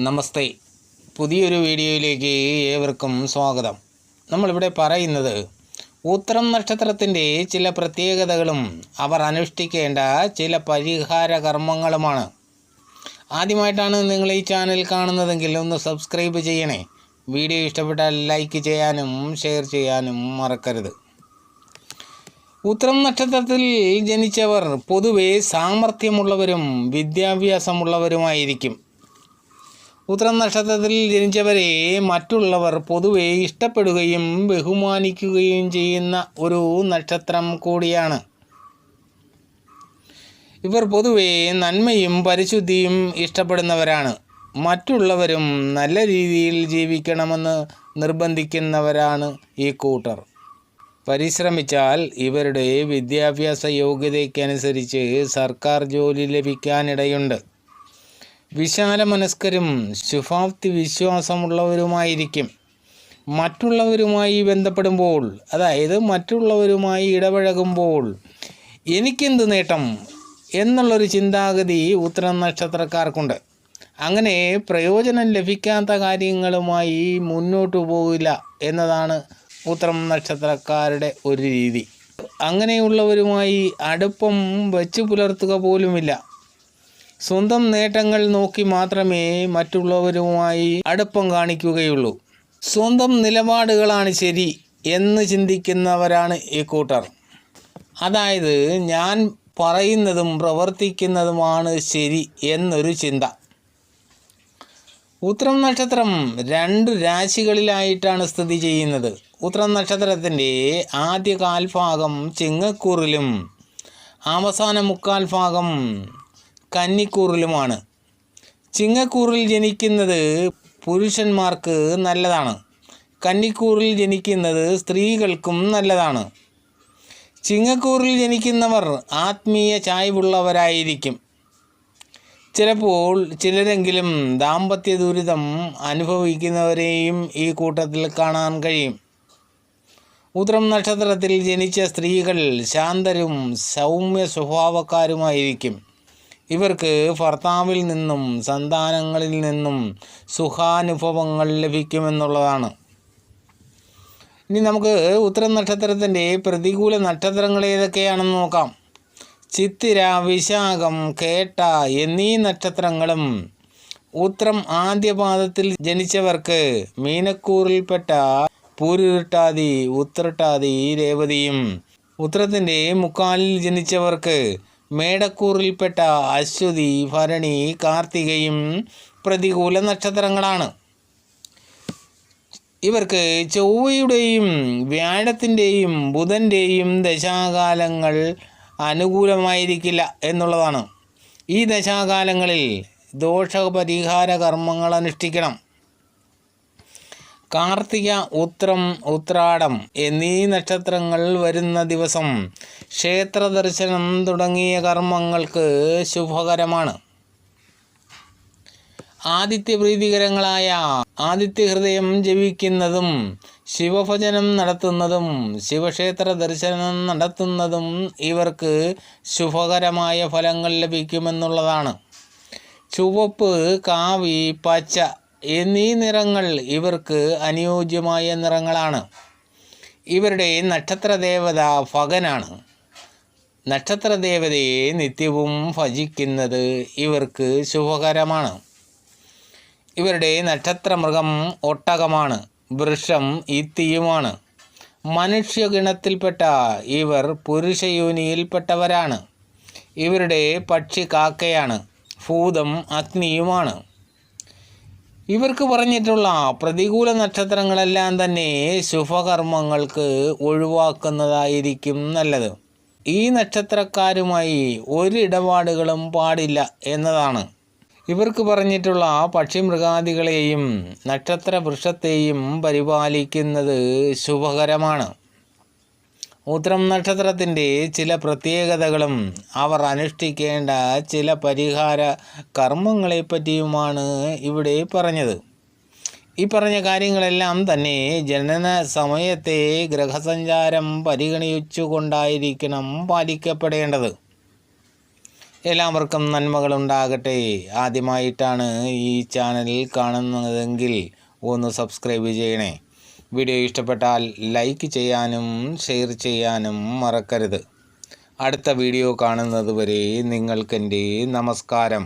നമസ്തേ. പുതിയൊരു വീഡിയോയിലേക്ക് ഏവർക്കും സ്വാഗതം. നമ്മളിവിടെ പറയുന്നത് ഉത്തരം നക്ഷത്രത്തിന്റെ ചില പ്രത്യേകതകളും അവർ അനുഷ്ഠിക്കേണ്ട ചില പരിഹാര കർമ്മങ്ങളുമാണ്. ആദ്യമായിട്ടാണ് നിങ്ങൾ ഈ ചാനൽ കാണുന്നതെങ്കിൽ ഒന്ന് സബ്സ്ക്രൈബ് ചെയ്യണേ. വീഡിയോ ഇഷ്ടപ്പെട്ടാൽ ലൈക്ക് ചെയ്യാനും ഷെയർ ചെയ്യാനും മറക്കരുത്. ഉത്തരം നക്ഷത്രത്തിൽ ജനിച്ചവർ പൊതുവെ സാമർഥ്യമുള്ളവരും വിദ്യാഭ്യാസമുള്ളവരുമായിരിക്കും. ഉത്തരം നക്ഷത്രത്തിൽ ജനിച്ചവരെ മറ്റുള്ളവർ പൊതുവെ ഇഷ്ടപ്പെടുകയും ബഹുമാനിക്കുകയും ചെയ്യുന്ന ഒരു നക്ഷത്രം കൂടിയാണ്. ഇവർ പൊതുവെ നന്മയും പരിശുദ്ധിയും ഇഷ്ടപ്പെടുന്നവരാണ്. മറ്റുള്ളവരും നല്ല രീതിയിൽ ജീവിക്കണമെന്ന് നിർബന്ധിക്കുന്നവരാണ് ഈ കൂട്ടർ. പരിശ്രമിച്ചാൽ ഇവരുടെ വിദ്യാഭ്യാസ യോഗ്യതയ്ക്കനുസരിച്ച് സർക്കാർ ജോലി ലഭിക്കാനിടയുണ്ട്. വിശാലമനസ്കരും ശുഭാപ്തി വിശ്വാസമുള്ളവരുമായിരിക്കും. മറ്റുള്ളവരുമായി ബന്ധപ്പെടുമ്പോൾ അതായത് മറ്റുള്ളവരുമായി ഇടപഴകുമ്പോൾ എനിക്കെന്ത് നേട്ടം എന്നുള്ളൊരു ചിന്താഗതി ഉത്തരം നക്ഷത്രക്കാർക്കുണ്ട്. അങ്ങനെ പ്രയോജനം ലഭിക്കാത്ത കാര്യങ്ങളുമായി മുന്നോട്ടു പോകില്ല എന്നതാണ് ഉത്തരം നക്ഷത്രക്കാരുടെ ഒരു രീതി. അങ്ങനെയുള്ളവരുമായി അടുപ്പം വെച്ചു പുലർത്തുക പോലുമില്ല. സ്വന്തം നേട്ടങ്ങൾ നോക്കി മാത്രമേ മറ്റുള്ളവരുമായി അടുപ്പം കാണിക്കുകയുള്ളൂ. സ്വന്തം നിലപാടുകളാണ് ശരി എന്ന് ചിന്തിക്കുന്നവരാണ് ഈ കൂട്ടർ. അതായത് ഞാൻ പറയുന്നതും പ്രവർത്തിക്കുന്നതുമാണ് ശരി എന്നൊരു ചിന്ത. ഉത്രം നക്ഷത്രം രണ്ട് രാശികളിലായിട്ടാണ് സ്ഥിതി ചെയ്യുന്നത്. ഉത്രം നക്ഷത്രത്തിന്റെ ആദ്യ കാൽഭാഗം ചിങ്ങക്കൂറിലും അവസാന മുക്കാൽ ഭാഗം കന്നിക്കൂറിലുമാണ്. ചിങ്ങക്കൂറിൽ ജനിക്കുന്നത് പുരുഷന്മാർക്ക് നല്ലതാണ്. കന്നിക്കൂറിൽ ജനിക്കുന്നത് സ്ത്രീകൾക്കും നല്ലതാണ്. ചിങ്ങക്കൂറിൽ ജനിക്കുന്നവർ ആത്മീയ ചായ്വുള്ളവരായിരിക്കും. ചിലപ്പോൾ ചിലരെങ്കിലും ദാമ്പത്യ ദുരിതം അനുഭവിക്കുന്നവരെയും ഈ കൂട്ടത്തിൽ കാണാൻ കഴിയും. ഉത്രം നക്ഷത്രത്തിൽ ജനിച്ച സ്ത്രീകൾ ശാന്തരും സൗമ്യ സ്വഭാവക്കാരുമായിരിക്കും. ഇവർക്ക് ഭർത്താവിൽ നിന്നും സന്താനങ്ങളിൽ നിന്നും സുഖാനുഭവങ്ങൾ ലഭിക്കുമെന്നുള്ളതാണ്. ഇനി നമുക്ക് ഉത്തര നക്ഷത്രത്തിന്റെ പ്രതികൂല നക്ഷത്രങ്ങൾ ഏതൊക്കെയാണെന്ന് നോക്കാം. ചിത്തിര വിശാഖം കേട്ട എന്നീ നക്ഷത്രങ്ങളും ഉത്രം ആദ്യപാദത്തിൽ ജനിച്ചവർക്ക് മീനക്കൂറിൽപ്പെട്ട പൂരുരുട്ടാതി ഉത്രട്ടാതി രേവതിയും ഉത്രത്തിന്റെ മുക്കാലിൽ ജനിച്ചവർക്ക് മേടക്കൂറിൽപ്പെട്ട അശ്വതി ഭരണി കാർത്തികയും പ്രതികൂല നക്ഷത്രങ്ങളാണ്. ഇവർക്ക് ചൊവ്വയുടെയും വ്യാഴത്തിന്റെയും ബുധന്റെയും ദശാകാലങ്ങൾ അനുകൂലമായിരിക്കില്ല എന്നുള്ളതാണ്. ഈ ദശാകാലങ്ങളിൽ ദോഷപരിഹാര കർമ്മങ്ങൾ അനുഷ്ഠിക്കണം. കാർത്തിക ഉത്രം ഉത്രാടം എന്നീ നക്ഷത്രങ്ങൾ വരുന്ന ദിവസം ക്ഷേത്ര ദർശനം തുടങ്ങിയ കർമ്മങ്ങൾക്ക് ശുഭകരമാണ്. ആദിത്യപ്രീതികരങ്ങളായ ആദിത്യ ഹൃദയം ജപിക്കുന്നതും ശിവഭജനം നടത്തുന്നതും ശിവക്ഷേത്ര ദർശനം നടത്തുന്നതും ഇവർക്ക് ശുഭകരമായ ഫലങ്ങൾ ലഭിക്കുമെന്നുള്ളതാണ്. ചുവപ്പ് കാവി പച്ച എന്നീ നിറങ്ങൾ ഇവർക്ക് അനുയോജ്യമായ നിറങ്ങളാണ്. ഇവരുടെ നക്ഷത്രദേവത ഫകനാണ് നക്ഷത്രദേവതയെ നിത്യവും ഭജിക്കുന്നത് ഇവർക്ക് ശുഭകരമാണ്. ഇവരുടെ നക്ഷത്രമൃഗം ഒട്ടകമാണ് വൃക്ഷം ഇത്തിയുമാണ്. മനുഷ്യഗണത്തിൽപ്പെട്ട ഇവർ പുരുഷയോനിയിൽപ്പെട്ടവരാണ്. ഇവരുടെ പക്ഷി കാക്കയാണ് ഭൂതം അഗ്നിയുമാണ്. ഇവർക്ക് പറഞ്ഞിട്ടുള്ള പ്രതികൂല നക്ഷത്രങ്ങളെല്ലാം തന്നെ ശുഭകർമ്മങ്ങൾക്ക് ഒഴിവാക്കുന്നതായിരിക്കും നല്ലത്. ഈ നക്ഷത്രക്കാരുമായി ഒരിടപാടുകളും പാടില്ല എന്നതാണ്. ഇവർക്ക് പറഞ്ഞിട്ടുള്ള പക്ഷിമൃഗാദികളെയും നക്ഷത്ര വൃക്ഷത്തെയും പരിപാലിക്കുന്നത് ശുഭകരമാണ്. ഉത്രം നക്ഷത്രത്തിന്റെ ചില പ്രത്യേകതകളും അവർ അനുഷ്ഠിക്കേണ്ട ചില പരിഹാര കർമ്മങ്ങളെപ്പറ്റിയുമാണ് ഇവിടെ പറഞ്ഞത്. ഈ പറഞ്ഞ കാര്യങ്ങളെല്ലാം തന്നെ ജനന സമയത്തെ ഗ്രഹസഞ്ചാരം പരിഗണിച്ചുകൊണ്ടായിരിക്കണം പാലിക്കപ്പെടേണ്ടത്. എല്ലാവർക്കും നന്മകളുണ്ടാകട്ടെ. ആദ്യമായിട്ടാണ് ഈ ചാനൽ കാണുന്നതെങ്കിൽ ഒന്ന് സബ്സ്ക്രൈബ് ചെയ്യണേ. വീഡിയോ ഇഷ്ടപ്പെട്ടാൽ ലൈക്ക് ചെയ്യാനും ഷെയർ ചെയ്യാനും മറക്കരുത്. അടുത്ത വീഡിയോ കാണുന്നതുവരെ നിങ്ങൾക്കെന്റെ നമസ്കാരം.